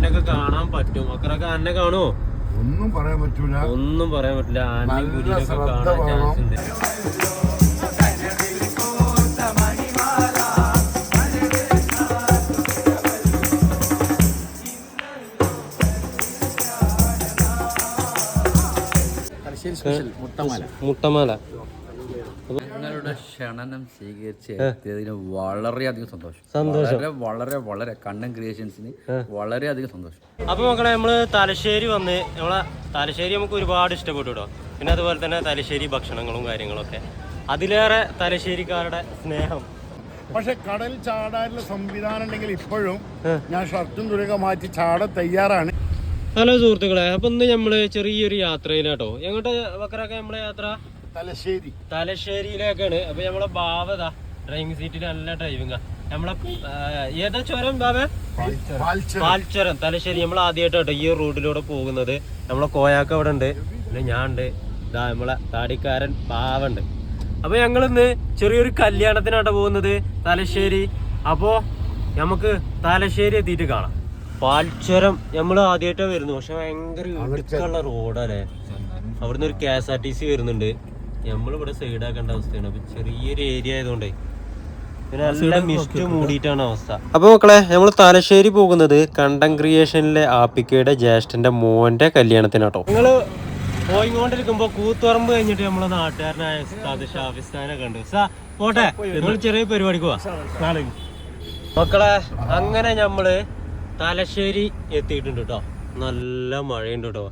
ആനൊക്കെ കാണാൻ പറ്റും. മക്കളൊക്കെ ആനെ കാണുമോ ഒന്നും പറയാൻ പറ്റൂല. ഒന്നും പറയാൻ പറ്റില്ല. ആനയും ശ്രദ്ധ കാണാൻ. ചാൻസ് ഉണ്ട്. മുട്ടമാല. ക്ഷണനം സ്വീകരിച്ച് എത്തിയതിന് വളരെയധികം സന്തോഷം. സന്തോഷം. വളരെ വളരെ വളരെ കണ്ണൻ ക്രിയേഷൻസിന് വളരെയധികം സന്തോഷം. അപ്പൊ മക്കളെ നമ്മൾ തലശ്ശേരി വന്ന് നമ്മളെ തലശ്ശേരി നമുക്ക് ഒരുപാട് ഇഷ്ടപ്പെട്ടു കേട്ടോ പിന്നെ അതുപോലെ തന്നെ തലശ്ശേരി ഭക്ഷണങ്ങളും കാര്യങ്ങളൊക്കെ. അതിലേറെ തലശ്ശേരിക്കാരുടെ സ്നേഹം. പക്ഷെ കടൽ ചാടാനുള്ള സംവിധാനം ഉണ്ടെങ്കിൽ ഇപ്പോഴും ഞാൻ ഷർട്ടും തുണിയൊക്കെ മാറ്റി ചാട തയ്യാറാണ്. ഹലോ സുഹൃത്തുക്കളെ അപ്പൊ ഇന്ന് നമ്മൾ ചെറിയൊരു യാത്രയിലാട്ടോ. എങ്ങോട്ട് വക്കറൊക്കെ നമ്മളെ യാത്ര? തലശ്ശേരി. തലശ്ശേരിയിലേക്കാണ്. അപ്പൊ നമ്മളെ ബാവതാ ഡ്രൈവിംഗ് സീറ്റിൽ നല്ല ഡ്രൈവിംഗ് നമ്മളെ ഏതാ ചുരം ബാബേ. പാൽച്ചുരം തലശ്ശേരി നമ്മൾ ആദ്യമായിട്ടോ ഈ റോഡിലൂടെ പോകുന്നത്. നമ്മളെ കോയാക്ക അവിടെ ഉണ്ട്. പിന്നെ ഞാൻ ഉണ്ട്. ഇതാ നമ്മളെ താടിക്കാരൻ ബാവുണ്ട് അപ്പൊ ഞങ്ങൾ ഇന്ന് ചെറിയൊരു കല്യാണത്തിനാട്ടോ പോകുന്നത്. തലശ്ശേരി. അപ്പോ നമുക്ക് തലശ്ശേരി എത്തിയിട്ട് കാണാം. പാൽച്ചുരം നമ്മൾ ആദ്യമായിട്ടാ വരുന്നത്. പക്ഷെ ഭയങ്കര ഇടുക്കുള്ള റോഡല്ലേ അവിടുന്ന് ഒരു K S R T C വരുന്നുണ്ട്. നമ്മളിവിടെ സൈഡ് ആക്കേണ്ട അവസ്ഥയാണ്. അപ്പൊ ചെറിയൊരു ഏരിയ ആയതുകൊണ്ടേ. അപ്പൊ മക്കളെ നമ്മൾ തലശ്ശേരി പോകുന്നത് കണ്ടം ക്രിയേഷനിലെ ആപ്പിക്കയുടെ ജ്യേഷ്ഠന്റെ മോന്റെ കല്യാണത്തിനാട്ടോ. നിങ്ങൾ പോയിക്കൊണ്ടിരിക്കുമ്പോ കൂത്തുറമ്പ് കഴിഞ്ഞിട്ട് നമ്മളെ നാട്ടുകാരനായ ഉസ്താദ് ഷാഫിസ്ഥാനെ കണ്ടു. സാ പോട്ടെ നിങ്ങൾ ചെറിയ പരിപാടിക്ക് പോവാ. മക്കളെ അങ്ങനെ നമ്മൾ തലശ്ശേരി എത്തിയിട്ടുണ്ട് കേട്ടോ നല്ല മഴയുണ്ട് കേട്ടോ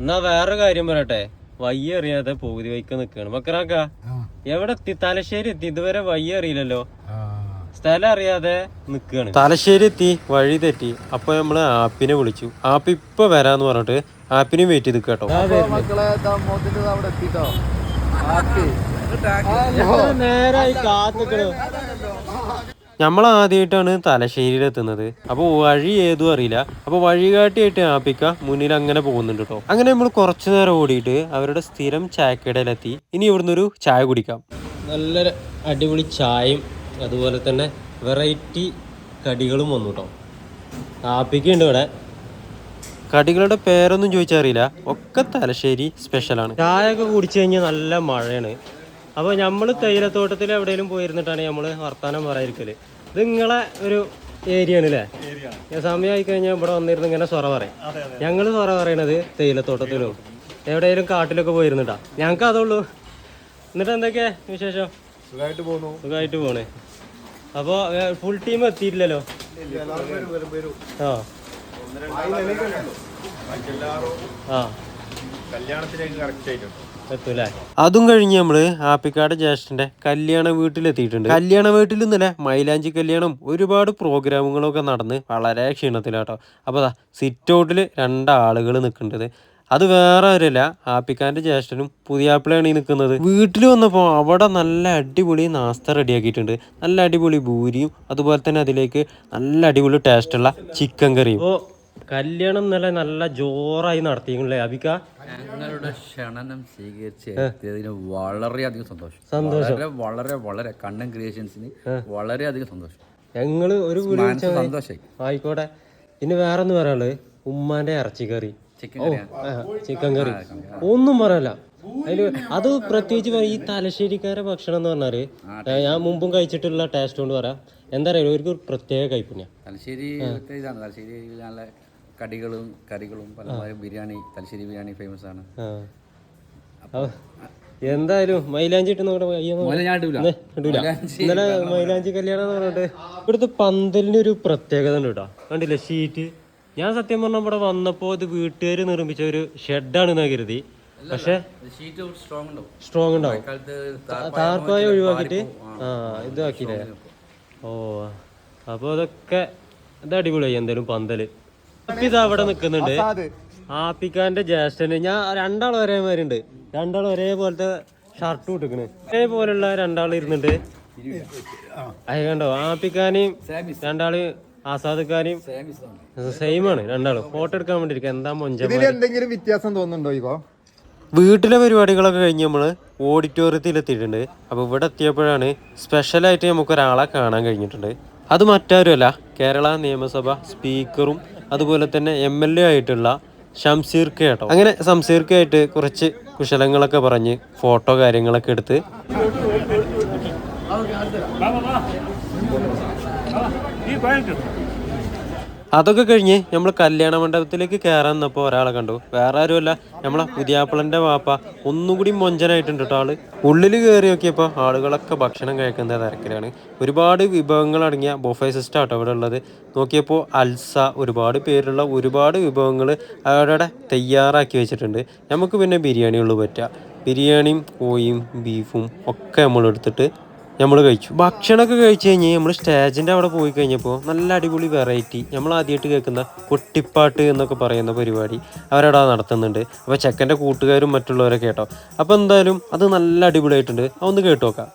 എന്നാ വേറെ കാര്യം പറയട്ടെ. വയ്യ അറിയാതെ പകുതി വൈക്ക് നിക്കാണ്. മക്കറാക്ക എവിടെ എത്തി? തലശ്ശേരി എത്തി. ഇതുവരെ വയ്യ അറിയില്ലല്ലോ. സ്ഥലം അറിയാതെ നിക്കാണ്. തലശ്ശേരി എത്തി വഴി തെറ്റി. അപ്പൊ നമ്മൾ ആപ്പിനെ വിളിച്ചു. ആപ്പ് ഇപ്പൊ വരാന്ന് പറഞ്ഞിട്ട് ആപ്പിനെ വെയിറ്റ് ചെയ്ത് കേട്ടോ. മക്കളെ അവിടെ എത്തിട്ടോ? നേരായി കാത്തിക്കണു നമ്മൾ ആദ്യമായിട്ടാണ് തലശ്ശേരിയിൽ എത്തുന്നത് അപ്പോൾ വഴി ഏതും അറിയില്ല. അപ്പോൾ വഴികാട്ടിയായിട്ട് ആപ്പിക്ക മുന്നിൽ അങ്ങനെ പോകുന്നുണ്ട് കേട്ടോ അങ്ങനെ നമ്മൾ കുറച്ചു നേരം ഓടിയിട്ട് അവരുടെ സ്ഥിരം ചായക്കടയിലെത്തി. ഇനി ഇവിടുന്ന് ഒരു ചായ കുടിക്കാം. നല്ല അടിപൊളി ചായയും അതുപോലെ തന്നെ വെറൈറ്റി കടികളും വന്നു കേട്ടോ ആപ്പിക്കുണ്ട് ഇവിടെ. കടികളുടെ പേരൊന്നും ചോദിച്ചറിയില്ല ഒക്കെ തലശ്ശേരി സ്പെഷ്യലാണ് ചായ ഒക്കെ കുടിച്ചു കഴിഞ്ഞാൽ നല്ല മഴയാണ്. അപ്പോൾ നമ്മൾ തേയിലത്തോട്ടത്തിൽ എവിടെയെങ്കിലും പോയിരുന്നിട്ടാണ് നമ്മൾ വർത്തമാനം പറയാതിരിക്കൽ. ഇത് നിങ്ങളെ ഒരു ഏരിയ ആണ് അല്ലേ സമയമായി കഴിഞ്ഞാൽ ഇവിടെ വന്നിരുന്ന് ഇങ്ങനെ സൊറ പറയും. ഞങ്ങൾ സൊറ പറയണത് തേയിലത്തോട്ടത്തിലും എവിടെയെങ്കിലും കാട്ടിലൊക്കെ പോയിരുന്നിട്ടാ. ഞങ്ങൾക്ക് അതുള്ളൂ എന്നിട്ട് എന്തൊക്കെയാ വിശേഷം? സുഖമായിട്ട് പോകുന്നു സുഖമായിട്ട് പോണേ. അപ്പോൾ ഫുൾ ടീം എത്തിയിട്ടില്ലല്ലോ? ആ. ആ. കല്യാണത്തിലേക്ക് കറക്റ്റ് ആയിട്ടുണ്ട്. അതും കഴിഞ്ഞ് നമ്മൾ ആപ്പിക്കാട് ജ്യേഷ്ഠന്റെ കല്യാണ വീട്ടിലെത്തിയിട്ടുണ്ട്. കല്യാണ വീട്ടിൽ ഇന്നലെ മൈലാഞ്ചി കല്യാണം ഒരുപാട് പ്രോഗ്രാമുകളൊക്കെ നടന്ന് വളരെ ക്ഷീണത്തിലാട്ടോ. അപ്പോൾ അതാ സിറ്റ് ഔട്ടിൽ രണ്ടാളുകൾ നിൽക്കേണ്ടത് അത് വേറെ ഒരല്ല ആപ്പിക്കാന്റെ ജ്യേഷ്ഠനും പുതിയാപ്പിളയാണ് ഈ നിൽക്കുന്നത് വീട്ടിൽ വന്നപ്പോൾ അവിടെ നല്ല അടിപൊളി നാസ്ത റെഡിയാക്കിയിട്ടുണ്ട്. നല്ല അടിപൊളി ഭൂരിയും അതുപോലെ തന്നെ അതിലേക്ക് നല്ല അടിപൊളി ടേസ്റ്റുള്ള ചിക്കൻ കറിയും. ഓ കല്യാണം ഇന്നലെ നല്ല ജോറായി നടത്തിയില്ലേ അബിക്ക? ഞങ്ങളുടെ ക്ഷണനം സ്വീകരിച്ച് എത്തിയതിന് വളരെയധികം സന്തോഷം. സന്തോഷം. വളരെ വളരെ വളരെ കണ്ണൻ ക്രിയേഷൻസിന് വളരെയധികം സന്തോഷം. ഞങ്ങൾ ഒരു സന്തോഷമായി സന്തോഷായി. ആയിക്കോട്ടെ. ഇനി വേറെ ഒന്ന് പറയാനുള്ളത് ഉമ്മാന്റെ ഇറച്ചിക്കറി ചിക്കൻ ഓ ചിക്കൻ കറി. ഒന്നും പറയല്ല. അതിൽ അത് പ്രത്യേകിച്ച് പറയും ഈ തലശ്ശേരിക്കാരെ ഭക്ഷണം എന്ന് പറഞ്ഞാൽ ഞാൻ മുമ്പും കഴിച്ചിട്ടുള്ള ടേസ്റ്റ് കൊണ്ട് പറയാം. എന്താ പറയുക ഒരു പ്രത്യേക കൈപ്പുണ്യ. തലശ്ശേരി ഇതാണ്. തലശ്ശേരി നല്ല കടികളും കറികളും പല പല ബിരിയാണി തലശ്ശേരി ബിരിയാണി ഫേമസ് ആണ്. എന്തായാലും മൈലാഞ്ചി ഇട്ട് നോക്കട്ടെ. ഇന്നലെ മൈലാഞ്ചി കല്യാണം എന്ന് പറഞ്ഞിട്ട് ഇവിടുത്തെ പന്തലിന് ഒരു പ്രത്യേകത ഉണ്ട് കേട്ടോ. കണ്ടില്ലേ ഷീറ്റ്? ഞാൻ സത്യം പറഞ്ഞ ഇവിടെ വന്നപ്പോ ഇത് വീട്ടുകാർ നിർമ്മിച്ച ഒരു ഷെഡാണ് എന്നാ കരുതി. പക്ഷെ സ്ട്രോങ് ഉണ്ടാവും. താർപ്പായ ഒഴിവാക്കിട്ട് ആ ഇതാക്കിയില്ലേ? ഓ അപ്പൊ അതൊക്കെ ഇത് അടിപൊളിയായി എന്തായാലും പന്തൽ. ഇതാ അവിടെ നിക്കുന്നുണ്ട്. ആപ്പിക്കാന്റെ ജ്യേഷ്ഠന്. ഞാൻ രണ്ടാൾ ഒരേമാതിരി ഉണ്ട് രണ്ടാൾ ഒരേപോലത്തെ ഷർട്ട് ഇട്ടിക്കണ്. ഒരേപോലുള്ള രണ്ടാൾ ഇരുന്നുണ്ട്. അത് കണ്ടോ? ആപ്പിക്കാനെയും രണ്ടാൾ ആസാദക്കാനെയും സെയിം ആണ്. രണ്ടാളും. ഫോട്ടോ എടുക്കാൻ വേണ്ടിയിരിക്കും. എന്താ മൊഞ്ച എന്തെങ്കിലും വ്യത്യാസം തോന്നുന്നുണ്ടോ ഇപ്പോ വീട്ടിലെ പരിപാടികളൊക്കെ കഴിഞ്ഞ് നമ്മൾ ഓഡിറ്റോറിയത്തിൽ എത്തിയിട്ടുണ്ട് അപ്പോൾ ഇവിടെ എത്തിയപ്പോഴാണ് സ്പെഷ്യലായിട്ട് നമുക്ക് ഒരാളെ കാണാൻ കഴിഞ്ഞിട്ടുണ്ട്. അത് മറ്റാരുമല്ല. കേരള നിയമസഭ സ്പീക്കറും അതുപോലെ തന്നെ എം എൽ എ ആയിട്ടുള്ള ഷംസീർ കെ കേട്ടോ അങ്ങനെ ഷംസീർ കെ ആയിട്ട് കുറച്ച് കുശലങ്ങളൊക്കെ പറഞ്ഞ് ഫോട്ടോ കാര്യങ്ങളൊക്കെ എടുത്ത് അതൊക്കെ കഴിഞ്ഞ് നമ്മൾ കല്യാണ മണ്ഡപത്തിലേക്ക് കയറാൻ നിന്നപ്പോൾ ഒരാളെ കണ്ടു. വേറെ ആരുമല്ല. നമ്മളെ പുതിയാപ്പിളന്റെ വാപ്പ ഒന്നുകൂടി മൊഞ്ചനായിട്ടുണ്ട് കേട്ടോ ആൾ. ഉള്ളിൽ കയറി നോക്കിയപ്പോൾ ആളുകളൊക്കെ ഭക്ഷണം കഴിക്കുന്ന തിരക്കിലാണ്. ഒരുപാട് വിഭവങ്ങൾ അടങ്ങിയ ബൊഫേ സിസ്റ്റം ആട്ടോ ഇവിടെ ഉള്ളത്. നോക്കിയപ്പോൾ അൽസ ഒരുപാട് പേരുള്ള ഒരുപാട് വിഭവങ്ങൾ അവിടെ തയ്യാറാക്കി വെച്ചിട്ടുണ്ട്. നമുക്ക് പിന്നെ ബിരിയാണികൾ പറ്റുക. ബിരിയാണിയും കോഴിയും ബീഫും ഒക്കെ നമ്മൾ എടുത്തിട്ട് നമ്മൾ കഴിച്ചു ഭക്ഷണമൊക്കെ കഴിച്ചു കഴിഞ്ഞ് നമ്മൾ സ്റ്റേജിന്റെ അവിടെ പോയി കഴിഞ്ഞപ്പോൾ നല്ല അടിപൊളി വെറൈറ്റി നമ്മൾ ആദ്യമായിട്ട് കേൾക്കുന്ന കൊട്ടിപ്പാട്ട് എന്നൊക്കെ പറയുന്ന പരിപാടി അവരവിടെ നടത്തുന്നുണ്ട്. അപ്പോൾ ചെക്കന്റെ കൂട്ടുകാരും മറ്റുള്ളവരൊക്കെ കേട്ടോ. അപ്പോൾ എന്തായാലും അത് നല്ല അടിപൊളിയായിട്ടുണ്ട്. അതൊന്ന് കേട്ടു നോക്കാം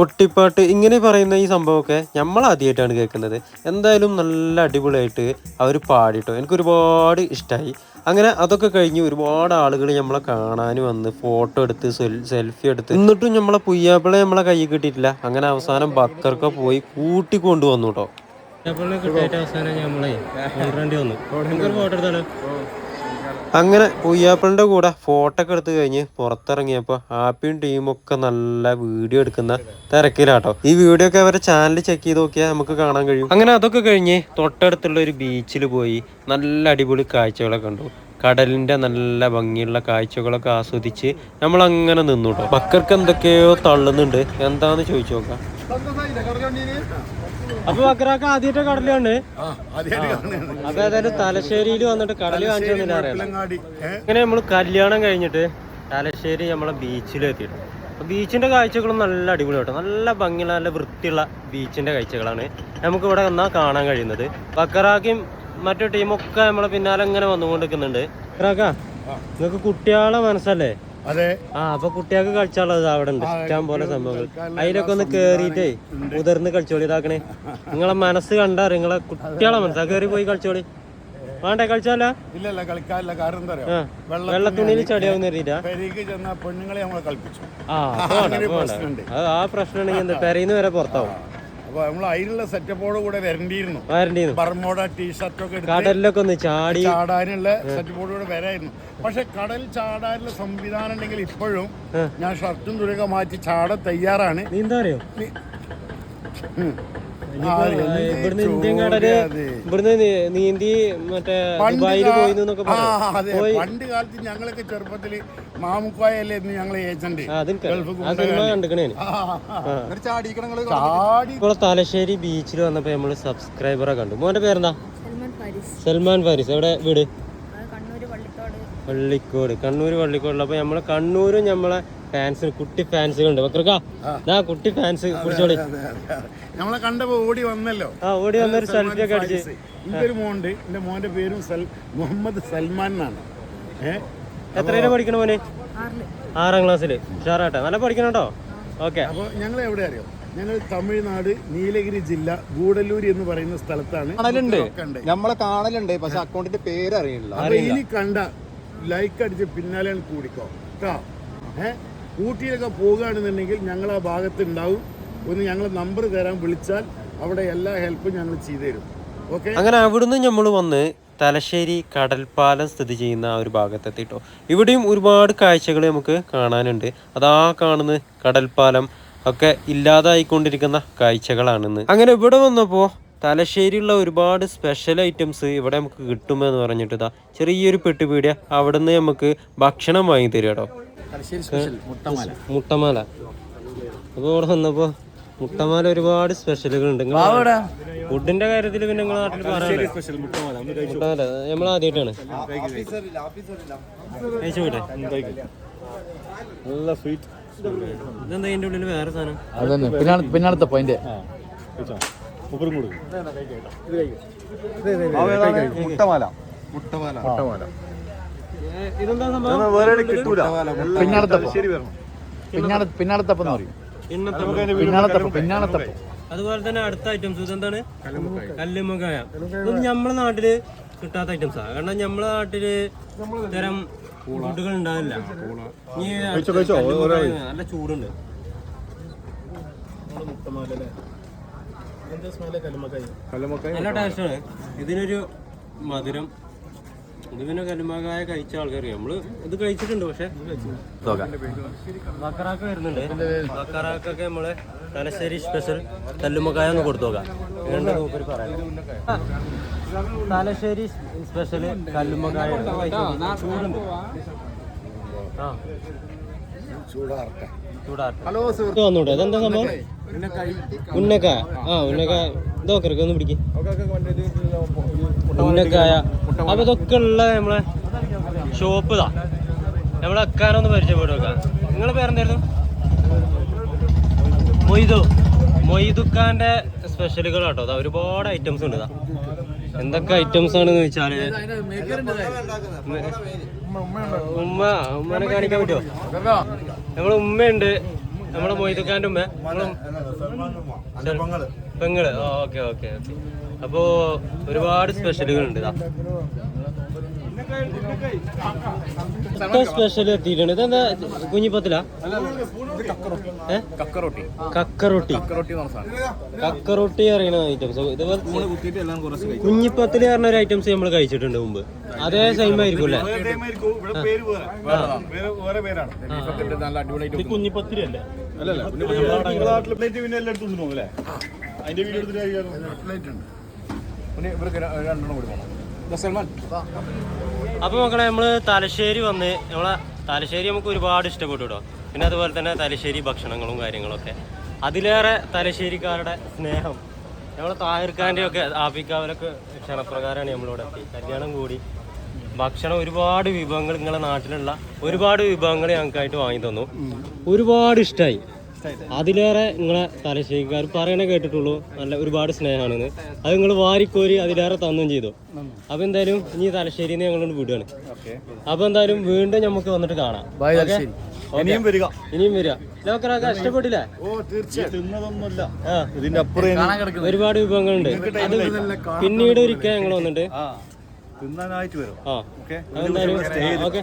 കൊട്ടിപ്പാട്ട് ഇങ്ങനെ പറയുന്ന ഈ സംഭവമൊക്കെ നമ്മൾ ആദ്യമായിട്ടാണ് കേൾക്കുന്നത്. എന്തായാലും നല്ല അടിപൊളിയായിട്ട് അവർ പാടിട്ടോ. എനിക്ക് ഒരുപാട് ഇഷ്ടമായി അങ്ങനെ അതൊക്കെ കഴിഞ്ഞ് ഒരുപാട് ആളുകൾ നമ്മളെ കാണാൻ വന്ന് ഫോട്ടോ എടുത്ത് സെൽഫി എടുത്ത്. എന്നിട്ടും നമ്മളെ പുയ്യാപ്പിളെ നമ്മളെ കൈ കിട്ടിയിട്ടില്ല. അങ്ങനെ അവസാനം ബക്കർക്ക് പോയി കൂട്ടിക്കൊണ്ടു വന്നു കേട്ടോ. അവസാനം നമ്മളെ വന്നു. ഫോട്ടോ അങ്ങനെ ഉയ്യാപ്പളിന്റെ കൂടെ ഫോട്ടോ ഒക്കെ എടുത്തു കഴിഞ്ഞ് പുറത്തിറങ്ങിയപ്പോൾ ഹാപ്പിയും ഒക്കെ നല്ല വീഡിയോ എടുക്കുന്ന തിരക്കിലാട്ടോ. ഈ വീഡിയോ ഒക്കെ അവരുടെ ചാനൽ ചെക്ക് ചെയ്ത് നോക്കിയാൽ നമുക്ക് കാണാൻ കഴിയും. അങ്ങനെ അതൊക്കെ കഴിഞ്ഞ് തൊട്ടടുത്തുള്ള ഒരു ബീച്ചിൽ പോയി നല്ല അടിപൊളി കാഴ്ചകളൊക്കെ കണ്ടു. കടലിന്റെ നല്ല ഭംഗിയുള്ള കാഴ്ചകളൊക്കെ ആസ്വദിച്ച് നമ്മൾ അങ്ങനെ നിന്നു കേട്ടോ. മക്കൾക്ക് എന്തൊക്കെയോ തള്ളുന്നുണ്ട്. എന്താന്ന് ചോദിച്ചു നോക്കാം. അപ്പൊ ബക്കറാക്ക് ആദ്യമായിട്ട് കടലാണ് ആ ആദ്യമായിട്ട് കാണുന്നതാണ് അപ്പൊ ഏതായാലും തലശ്ശേരിയിൽ വന്നിട്ട് കടൽ കാണിച്ചു തന്നില്ല അറിയാം അങ്ങനെ നമ്മൾ കല്യാണം കഴിഞ്ഞിട്ട് തലശ്ശേരി നമ്മളെ ബീച്ചിലെത്തിയിട്ട് അപ്പോൾ ബീച്ചിന്റെ കാഴ്ചകളും നല്ല അടിപൊളി കേട്ടോ. നല്ല ഭംഗിയുള്ള നല്ല വൃത്തിയുള്ള ബീച്ചിന്റെ കാഴ്ചകളാണ് നമുക്ക് ഇവിടെ വന്നാൽ കാണാൻ കഴിയുന്നത്. ബക്കറാക്കും മറ്റു ടീമൊക്കെ നമ്മളെ പിന്നാലെ ഇങ്ങനെ വന്നുകൊണ്ടിരിക്കുന്നുണ്ട്. ബക്കറാക്ക നിങ്ങൾക്ക് കുട്ടികളെ മനസ്സല്ലേ? അതെ. ആ അപ്പൊ കുട്ടികൾക്ക് കളിച്ചാലുള്ളത് അവിടെ ഉണ്ട്. ഇഷ്ടം പോലെ സംഭവങ്ങൾ. അതിലൊക്കെ ഒന്ന് കേറിയിട്ടേ മുതിർന്ന് കളിച്ചോളി ഇതാക്കണേ. നിങ്ങളെ മനസ്സ് കണ്ടാ നിങ്ങളെ കുട്ടികളെ മനസ്സാ. കേറി പോയി കളിച്ചോളി. വേണ്ടേ കളിച്ചാലോ? ഇല്ലല്ല കളിക്കാറില്ല. കാരണം എന്താ ചടിയാവുന്ന പെണ്ണുങ്ങളെ നമ്മളെ കളിപ്പിച്ചു. ആ. അത് ആ പ്രശ്നം ഉണ്ടെങ്കിൽ എന്താ? പെരയിന്ന് വരെ പുറത്താവും. അപ്പൊ നമ്മൾ അതിലുള്ള സെറ്റപ്പോട് കൂടെ വരണ്ടിയിരുന്നു. വരണ്ടിന്ന് ബർമോഡ ടീഷർട്ടൊക്കെ കടലിലൊക്കെ ഒന്ന് ചാടി. ചാടാനുള്ള സെറ്റപ്പോട് കൂടെ വരായിരുന്നു. പക്ഷെ കടൽ ചാടാനുള്ള സംവിധാനം ഉണ്ടെങ്കിൽ ഇപ്പോഴും ഞാൻ ഷർട്ടും തുണിയൊക്കെ മാറ്റി ചാട തയ്യാറാണ്. നീ എന്താ അറിയോ. ഇവിടുന്ന് ഇന്ത്യൻ കടൽ ഇവിടുന്ന് നീ- നീന്തി മറ്റേ ദുബായിൽ പോയി എന്നൊക്കെ ആ, പറഞ്ഞു അതെ പണ്ട് കാലത്ത് ഞങ്ങളൊക്കെ ചെറുപ്പത്തിൽ മാമുക്കോയല്ലായിരുന്നു ഞങ്ങളെ ഏജന്റ്. ഇപ്പോൾ തലശ്ശേരി ബീച്ചിൽ വന്നപ്പോ നമ്മൾ സബ്സ്ക്രൈബറെ കണ്ടു. മോന്റെ പേരെന്താ? സൽമാൻ ഫാരിസ്. സൽമാൻ ഫാരിസ്. എവിടെ? വീട്? കണ്ണൂർ വള്ളിക്കോട് കണ്ണൂർ വള്ളിക്കോടിൽ അപ്പൊ നമ്മളെ കണ്ണൂരും നമ്മളെ ഫാൻസിന് കുട്ടി ഫാൻസുകളുണ്ട്. വക്രക്കാ ഇതാ കുട്ടി ഫാൻസ് കുടിച്ചോളി. നമ്മളെ കണ്ടപ്പോ ഓടി വന്നല്ലോ. ആ ഓടി വന്നൊരു സെൽഫി ഒക്കെ അടിച്ച്. എനിക്കൊരു മോണ്ട് എന്റെ മോന്റെ പേരും മുഹമ്മദ് സൽമാൻ എന്നാണ്. എത്ര എത്രയിലെ പഠിക്കണ മോനെ? ആറിൽ. ആറാം ക്ലാസ്സിൽ ഉഷാറാട്ടെ. നല്ല പഠിക്കണം കേട്ടോ ഓക്കെ. അപ്പോൾ ഞങ്ങൾ എവിടെ അറിയോ ഞങ്ങൾ തമിഴ്നാട് നീലഗിരി ജില്ല ഗൂഡല്ലൂർ എന്ന് പറയുന്ന സ്ഥലത്താണ് കാണലുണ്ട്. നമ്മളെ കാണലുണ്ട് പക്ഷെ അക്കൗണ്ടിന്റെ പേര് അറിയില്ല. ഇനി കണ്ട ലൈക്ക് അടിച്ച് പിന്നാലെ കൂടിക്കോ. കേട്ടോ ഏഹ് ഊട്ടിയിലൊക്കെ പോകുകയാണെന്നുണ്ടെങ്കിൽ ഞങ്ങൾ ആ ഭാഗത്ത് ഉണ്ടാവും. ഒന്ന് ഞങ്ങൾ നമ്പർ തരാൻ വിളിച്ചാൽ അവിടെ എല്ലാ ഹെൽപ്പും ഞങ്ങൾ ചെയ്തു തരും. ഓക്കെ അങ്ങനെ അവിടുന്ന് നമ്മൾ വന്ന് തലശ്ശേരി കടൽപ്പാലം സ്ഥിതി ചെയ്യുന്ന ആ ഒരു ഭാഗത്തെത്തിട്ടോ. ഇവിടെയും ഒരുപാട് കാഴ്ചകൾ നമുക്ക് കാണാനുണ്ട്. അതാ കാണുന്ന കടൽപ്പാലം ഒക്കെ ഇല്ലാതായിക്കൊണ്ടിരിക്കുന്ന കാഴ്ചകളാണെന്ന്. അങ്ങനെ ഇവിടെ വന്നപ്പോൾ തലശ്ശേരിയുള്ള ഒരുപാട് സ്പെഷ്യൽ ഐറ്റംസ് ഇവിടെ നമുക്ക് കിട്ടുമെന്ന് പറഞ്ഞിട്ട് ഇതാ ചെറിയൊരു പെട്ടുപീടിയ അവിടെ നിന്ന് നമുക്ക് ഭക്ഷണം വാങ്ങി തരും കേട്ടോ മുട്ടമാല. അപ്പോൾ ഇവിടെ വന്നപ്പോൾ മുട്ടമാല ഒരുപാട് സ്പെഷ്യലുകൾ ഉണ്ട് ഫുഡിന്റെ കാര്യത്തിൽ പിന്നെ നിങ്ങളെ നാട്ടിൽ പറയാനുള്ളത് മുട്ടമാല. നമ്മൾ ആദ്യമായിട്ടാണ്. നല്ല സ്വീറ്റ് ഇതെന്താ ഇതിന്റെ ഉള്ളിൽ വേറെ സാധനം? അതന്നെ. പിന്നാണ് പിന്നാണത്തെ പോയിന്റ് ഉപ്പറും കൊടുക്കും. മുട്ടമാല. മുട്ടമാല. മുട്ടമാല. വേറെ കിട്ടൂല. എന്ന് പറയും. അതുപോലെ തന്നെ അടുത്ത ഐറ്റംസ് ഇതെന്താണ്? കല്ലുമ്മക്കായ ഇതൊന്നും നമ്മളെ നാട്ടിൽ കിട്ടാത്ത ഐറ്റംസാ കാരണം നമ്മളെ നാട്ടിൽ ഇത്തരം ഫുഡുകൾ ഉണ്ടാവില്ല. നല്ല ചൂടുണ്ട്. നല്ല ടേസ്റ്റാണ് ഇതിനൊരു മധുരം ഇത് പിന്നെ കഴിച്ച ആൾക്കാർ നമ്മൾ ഇത് കഴിച്ചിട്ടുണ്ട് പക്ഷെ. ബക്കറാക്ക വരുന്നുണ്ട്. ബക്കറാക്കൊക്കെ നമ്മളെ തലശ്ശേരി സ്പെഷ്യൽ തല്ലുമക്കായ ഒന്ന് കൊടുത്തു നോക്കാം. തലശ്ശേരി സ്പെഷ്യൽ തല്ലുമക്കായ ചൂടുണ്ട്. ആ. ഹലോ വന്നൂടെ? ഇതെന്താ സംഭവം? ഉന്നക്കായ. ആ ഉന്നക്കായ. ഇതൊക്കെ ഒന്ന് പിടിക്കും. ഉന്നക്കായ. അപ്പൊ ഇതൊക്കെ ഉള്ള നമ്മളെ ഷോപ്പ് ഇതാ. നമ്മളെ അക്കാനൊന്ന് പരിചയപ്പെടുക നിങ്ങളെ പേരെന്തായിരുന്നു? മൊയ്തു. മൊയ്തുക്കാന്റെ സ്പെഷ്യലുകൾ കേട്ടോ അതാ ഒരുപാട് ഐറ്റംസ് ഉണ്ട് ഇതാ. എന്തൊക്കെ ഐറ്റംസ് ആണെന്ന് വെച്ചാൽ ഉമ്മ ഉമ്മനെ കാണിക്കാൻ പറ്റുമോ നമ്മളെ ഉമ്മയുണ്ട്. നമ്മളെ മൊയ്തുക്കാന്റെ ഉമ്മ. പെങ്ങൾ. Okay okay okay. അപ്പോ ഒരുപാട് സ്പെഷ്യലുകൾ ഉണ്ട് ഇതാ. സ്പെഷ്യൽ എത്തിയിട്ടുണ്ട്? ഇതെന്താ കുഞ്ഞിപ്പത്തില? കക്കറോട്ടി. കക്കറൊട്ടി. കക്കറോട്ടി അറിയണ ഐറ്റംസ് ഇതുപോലെ കുഞ്ഞിപ്പത്തിൽ എല്ലാം കുറച്ച് കുഞ്ഞിപ്പത്തിൽ പറഞ്ഞ ഒരു ഐറ്റംസ് നമ്മൾ കഴിച്ചിട്ടുണ്ട് മുമ്പ്. അതേ സെയിം ആയിരിക്കും. അല്ലേ? കുഞ്ഞിപ്പത്തിലല്ലേ അതിന്റെ വീഡിയോ എടുത്തിട്ട് പ്ലേറ്റ് ഉണ്ട്. പിന്നെ ഇവർക്ക് ര- രണ്ടെണ്ണം കൂടി വേണം. സൽമാൻ. അപ്പൊ മക്കളെ നമ്മൾ തലശ്ശേരി വന്ന് നമ്മളെ തലശ്ശേരി നമുക്ക് ഒരുപാട് ഇഷ്ടപ്പെട്ടു കേട്ടോ പിന്നെ അതുപോലെ തന്നെ തലശ്ശേരി ഭക്ഷണങ്ങളും കാര്യങ്ങളൊക്കെ. അതിലേറെ തലശ്ശേരിക്കാരുടെ സ്നേഹം. നമ്മളെ താഹിർഖാന്റെ ഒക്കെ ആഫിക്കാവിലൊക്കെ ക്ഷണപ്രകാരമാണ് നമ്മളിവിടെ എത്തി. കല്യാണം കൂടി. ഭക്ഷണം ഒരുപാട് വിഭവങ്ങൾ നിങ്ങളെ നാട്ടിലുള്ള ഒരുപാട് വിഭവങ്ങൾ ഞങ്ങൾക്കായിട്ട് വാങ്ങി തന്നു. ഒരുപാട് ഇഷ്ടമായി അതിലേറെ നിങ്ങളെ തലശ്ശേരിക്കാർ പറയണേ കേട്ടിട്ടുള്ളൂ. നല്ല ഒരുപാട് സ്നേഹമാണെന്ന്. അത് നിങ്ങൾ വാരിക്കോരി അതിലേറെ തന്നും ചെയ്തു. അപ്പൊ എന്തായാലും ഇനി തലശ്ശേരി ഞങ്ങളോട് വിടുകയാണ് അപ്പൊ എന്തായാലും വീണ്ടും നമുക്ക് വന്നിട്ട് കാണാം? ഇനിയും വരിക. ഇനിയും വരിക. ലോക്കറൊക്കെ ഇഷ്ടപ്പെട്ടില്ലേ? ഇതിന്റെ അപ്പുറം ഒരുപാട് വിഭവങ്ങളുണ്ട്. അത് പിന്നീട് ഒരിക്കൽ ഞങ്ങൾ വന്നിട്ട്. ആ. തിന്നാനായിട്ട് വരും. ആ. ഓക്കെ.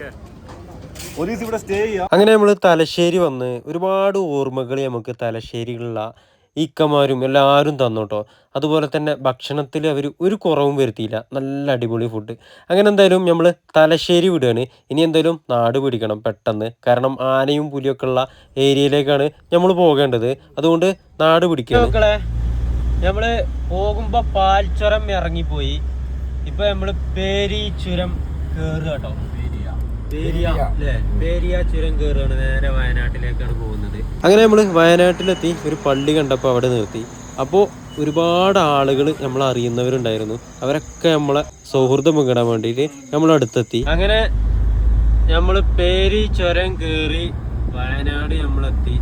ഒരു ദിവസം ഇവിടെ സ്റ്റേ ചെയ്യാം. അങ്ങനെ നമ്മൾ തലശ്ശേരി വന്ന് ഒരുപാട് ഓർമ്മകൾ നമുക്ക് തലശ്ശേരിയിലുള്ള ഇക്കമാരും എല്ലാവരും തന്നു കേട്ടോ അതുപോലെ തന്നെ ഭക്ഷണത്തിൽ അവർ ഒരു കുറവും വരുത്തിയില്ല. നല്ല അടിപൊളി ഫുഡ് അങ്ങനെ എന്തായാലും നമ്മൾ തലശ്ശേരി വിടുകയാണ്. ഇനി എന്തായാലും നാട് പിടിക്കണം പെട്ടെന്ന്. കാരണം ആനയും പുലിയൊക്കെ ഉള്ള ഏരിയയിലേക്കാണ് നമ്മൾ പോകേണ്ടത്. അതുകൊണ്ട് നാട് പിടിക്കുക മക്കളെ നമ്മൾ പോകുമ്പോ പാൽച്ചുരം ഇറങ്ങിപ്പോയി. ഇപ്പൊ നമ്മൾ പേരീച്ചുരം ചുരം കേട്ടോ അങ്ങനെ നമ്മൾ വയനാട്ടിലെത്തി ഒരു പള്ളി കണ്ടപ്പോൾ അവിടെ നിർത്തി. അപ്പോൾ ഒരുപാട് ആളുകൾ നമ്മൾ അറിയുന്നവരുണ്ടായിരുന്നു. അവരൊക്കെ നമ്മളെ സൗഹൃദം പങ്കിടാൻ വേണ്ടിയിട്ട് നമ്മൾ അടുത്തെത്തി. അങ്ങനെ നമ്മൾ പേരി ചുരം കയറി വയനാട് നമ്മളെത്തി.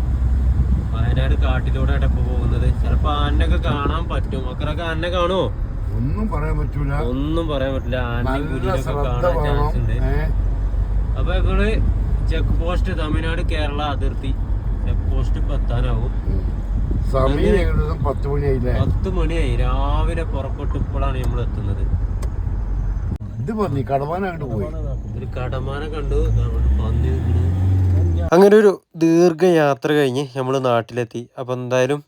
വയനാട് കാട്ടിലൂടെ അടപ്പ് പോകുന്നത്. ചിലപ്പോ ആനൊക്കെ കാണാൻ പറ്റും. മക്കളൊക്കെ ആനെ കാണുമോ ഒന്നും പറയാൻ പറ്റൂല. ഒന്നും പറയാൻ പറ്റില്ല. ആനയും കാണാൻ ചാൻസ് ഉണ്ട്. അപ്പൊ ഞങ്ങൾ ചെക്ക് പോസ്റ്റ് തമിഴ്നാട് കേരള അതിർത്തി. ചെക്ക് പോസ്റ്റ് ഇപ്പൊ എത്താനാവും. സമയം ഏകദേശം പത്ത് മണിയായില്ലേ? പത്ത് മണിയായി. രാവിലെ പുറപ്പെട്ടു ഇപ്പോഴാണ് നമ്മൾ എത്തുന്നത്. ഇത് പോയി. ഒരു കടമാനെ കണ്ടു. പന്നി അങ്ങനെ ഒരു ദീർഘയാത്ര കഴിഞ്ഞ് നമ്മൾ നാട്ടിലെത്തി. അപ്പൊ എന്തായാലും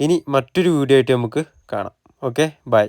ഇനി മറ്റൊരു വീഡിയോ ആയിട്ട് നമുക്ക് കാണാം. Okay bye